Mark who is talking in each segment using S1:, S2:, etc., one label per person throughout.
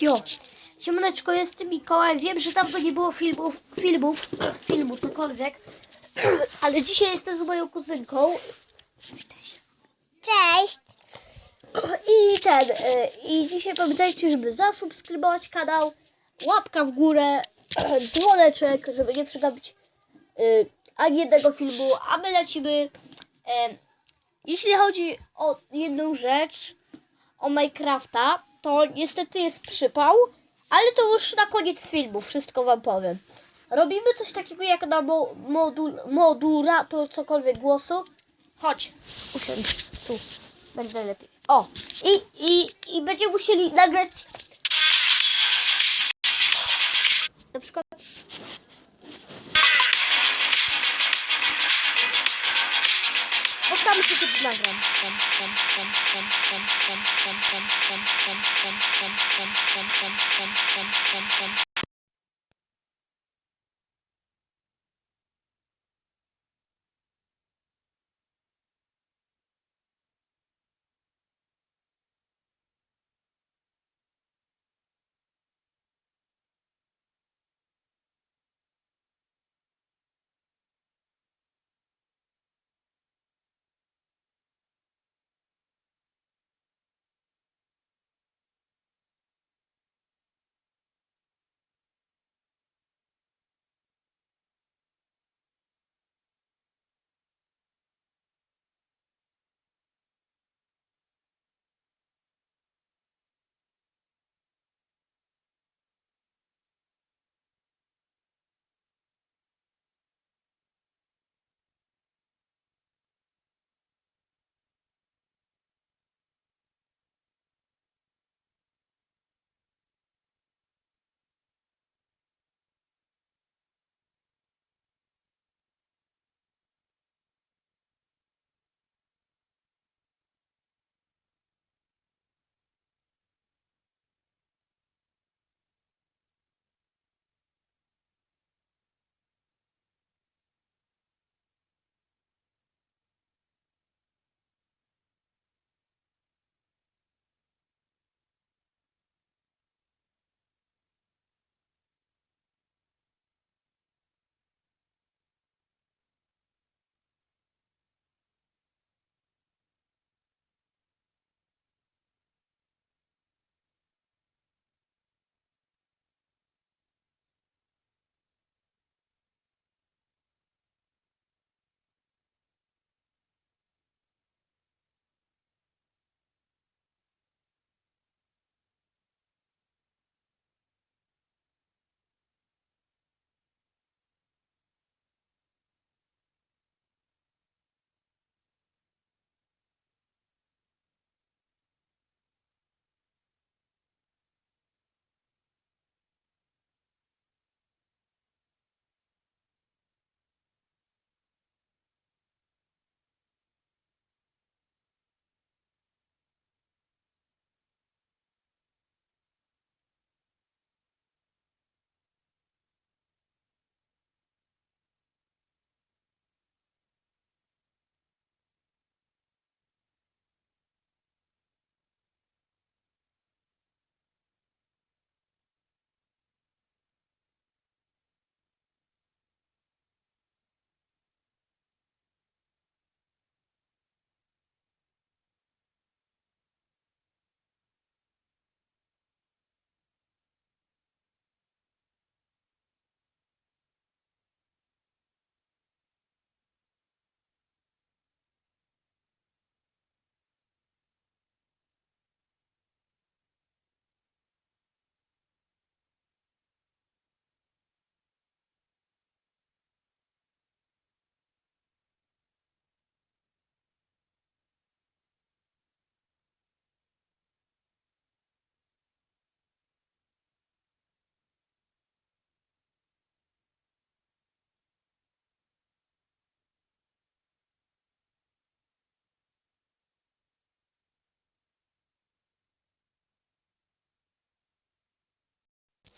S1: Jo. Siemaneczko, jestem Mikołaj. Wiem, że dawno nie było filmów, filmów, filmu, cokolwiek. Ale dzisiaj jestem z moją kuzynką. Witaj się.
S2: Cześć!
S1: I ten, y, i dzisiaj pamiętajcie, żeby zasubskrybować kanał, łapka w górę, dzwoneczek, żeby nie przegapić y, ani jednego filmu, a my lecimy. jeśli chodzi o jedną rzecz, o Minecrafta, to niestety jest przypał, ale to już na koniec filmu, wszystko wam powiem. Robimy coś takiego jak na mo modul modulator cokolwiek głosu. Chodź, usiądź tu, będzie lepiej. O, i, i, i będziemy musieli nagrać Instagram.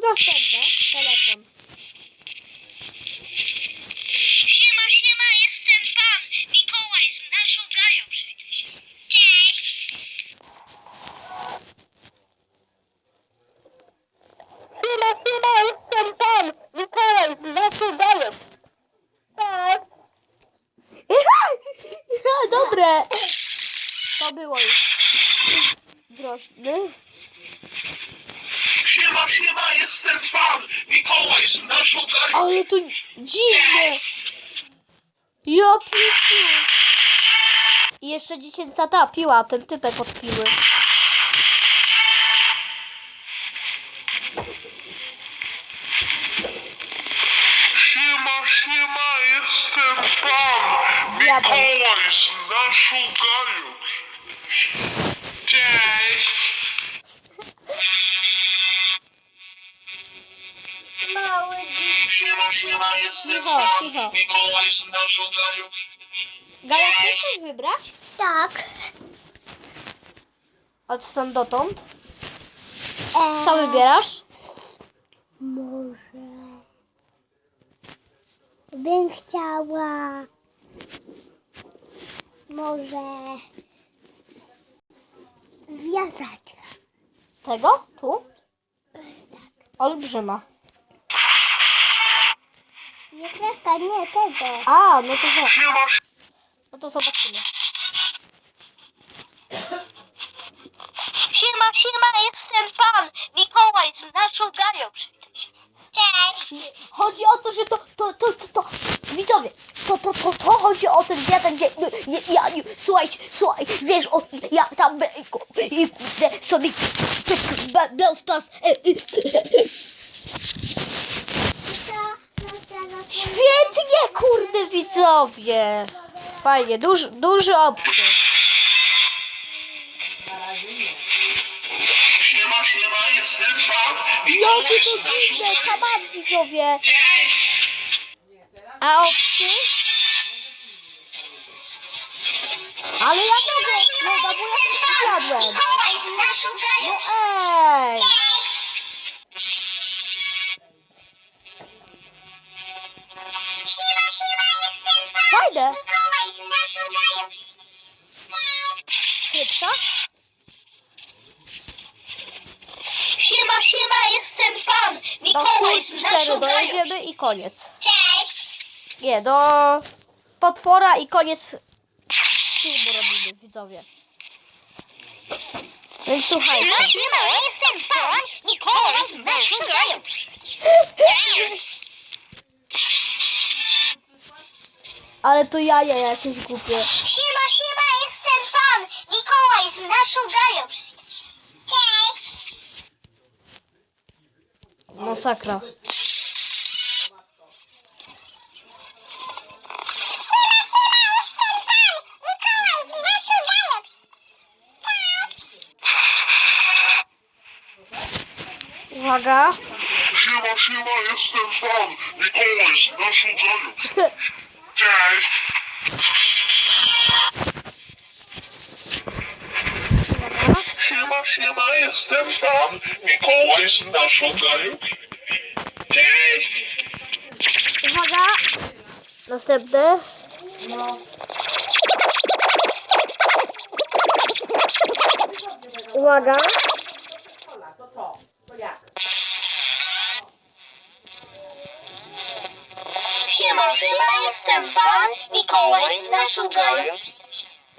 S1: Dostępne. Telefon. Siema, siema, jestem pan Mikołaj, znasz Gają, przywitaj. Cześć.
S2: Chwila, chwila, jestem pan Mikołaj z naszych Gajów. Tak.
S1: Dobre. To było już groźne.
S3: Siema, siema, jestem pan Mikołaj z naszą.
S1: Ale to dziwne! Ja pierdolę. I jeszcze dziecięca ta piła, ten typek od piły.
S3: Siema, siema, jestem pan. Mikołaj z naszą
S1: coś wybrać?
S2: Tak.
S1: Od stąd dotąd?
S2: E,
S1: Co wybierasz?
S2: Może bym chciała może wiązać.
S1: Tego? Tu? Olbrzyma.
S2: Nie kreska, nie tego.
S1: A, no to
S3: Siema,
S1: no to zobaczymy.
S2: Siema, siema, jestem pan Mikołaj z naszą gają. Cześć.
S1: Chodzi o to, że to, to, to, to, to, widzowie, to, to, to, to chodzi o ten jeden, gdzie, nie, ja, nie, słuchajcie, słuchaj, wiesz, o, ja tam, e, ko- i kurde, sobie, Brawl Stars, e, e, świetnie, kurde, widzowie, fajnie, duży, duży opcje.
S3: siema, siema, jestem pan
S1: Jakie
S3: Mikołaj z
S1: to
S3: naszą
S1: dziwne,
S3: gają.
S1: kamat, widzowie,
S3: Cześć.
S1: a opcje? Ale ja mogę, no, bo ja się zjadłem.
S2: Mikołaj z naszą
S1: No ej!
S2: Cześć.
S1: Krypta?
S2: Siema, siema, jestem pan Mikołaj z naszą
S1: dojedziemy i koniec.
S2: Cześć.
S1: Nie, do potwora i koniec filmu robimy, widzowie. Więc słuchajcie.
S2: Siema, siema, jestem pan Mikołaj z naszą. Cześć.
S1: Ale to jaja jakieś głupie.
S2: Siema, siema, jestem pan Mikołaj z naszą gają. Cześć.
S1: Masakra.
S2: Siema, siema, jestem pan Mikołaj z naszą gają.
S1: Uwaga.
S3: Siema, siema, jestem pan Mikołaj z naszą gają. Cześć. Siema, siema, jestem pan Mikołaj z naszą gają. Cześć.
S1: Uwaga. Następne. Uwaga.
S2: Siema, siema, jestem pan Mikołaj z naszą gają.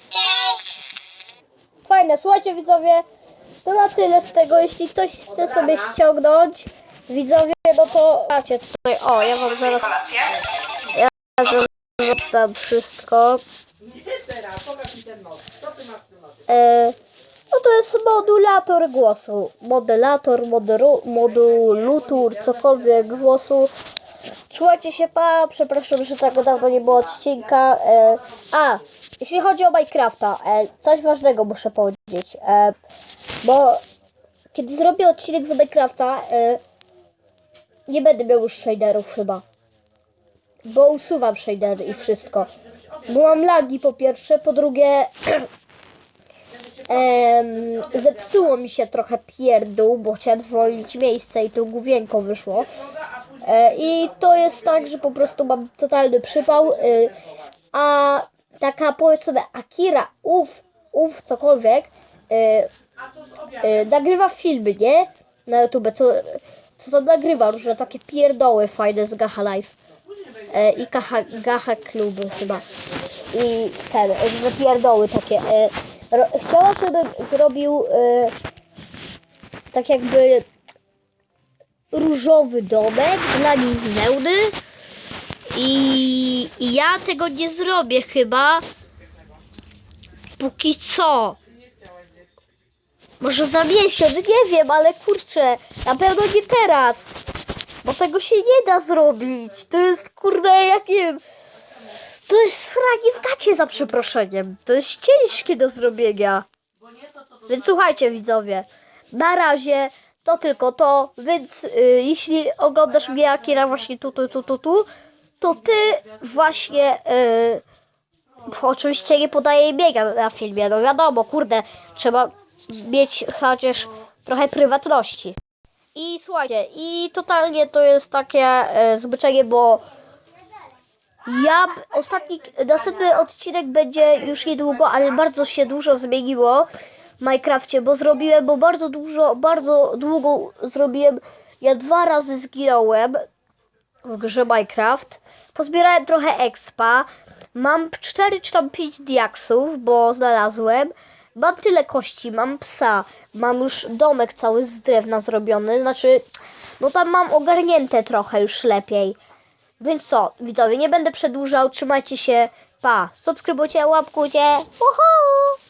S2: Cześć.
S1: Fajne, słuchajcie widzowie, to na tyle z tego, jeśli ktoś chce sobie ściągnąć, widzowie, no to macie tutaj, o, ja wam zaraz, ja dam wszystko. E, no to jest modulator głosu, modulator, moderu, modulator, cokolwiek głosu. Trzymajcie się, pa, przepraszam, że tak dawno nie było odcinka. E, a, jeśli chodzi o Minecrafta, e, coś ważnego muszę powiedzieć, e, bo kiedy zrobię odcinek z Minecrafta, e, nie będę miał już shaderów chyba, bo usuwam shadery i wszystko. Bo mam lagi po pierwsze, po drugie zepsuło mi się trochę pierdół, bo chciałem zwolnić miejsce i tu główienko wyszło. E, I to jest tak, że po prostu mam totalny przypał. y, A taka powiedzmy Akira, ów, ów cokolwiek, y, nagrywa filmy, nie? Na YouTube, co, co tam nagrywa, różne takie pierdoły fajne z Gacha Live. E, I Gacha, Gacha Kluby chyba. i ten, że pierdoły takie. E, chciała, żebym zrobił e, tak jakby różowy domek dla niej z i, ja tego nie zrobię chyba póki co. Może za miesiąc, nie wiem, ale kurczę, na pewno nie teraz. Bo tego się nie da zrobić. To jest kurde, jak nie wiem. To jest sranie w gacie za przeproszeniem. To jest ciężkie do zrobienia. Więc słuchajcie widzowie, na razie to tylko to, więc y, jeśli oglądasz mnie Akira właśnie tu, tu, tu, tu, tu, to ty właśnie y, oczywiście nie podaję imienia na filmie, no wiadomo, kurde, trzeba mieć chociaż trochę prywatności. I słuchajcie, i totalnie to jest takie e, zwyczajnie, bo ja ostatni, następny odcinek będzie już niedługo, ale bardzo się dużo zmieniło Minecrafcie, bo zrobiłem, bo bardzo dużo, bardzo długo zrobiłem, ja dwa razy zginąłem w grze Minecraft, pozbierałem trochę expa, mam 4 czy tam 5 diaksów, bo znalazłem, mam tyle kości, mam psa, mam już domek cały z drewna zrobiony, znaczy, no tam mam ogarnięte trochę już lepiej. Więc co, widzowie, nie będę przedłużał, trzymajcie się, pa, subskrybujcie, łapkujcie, uhu!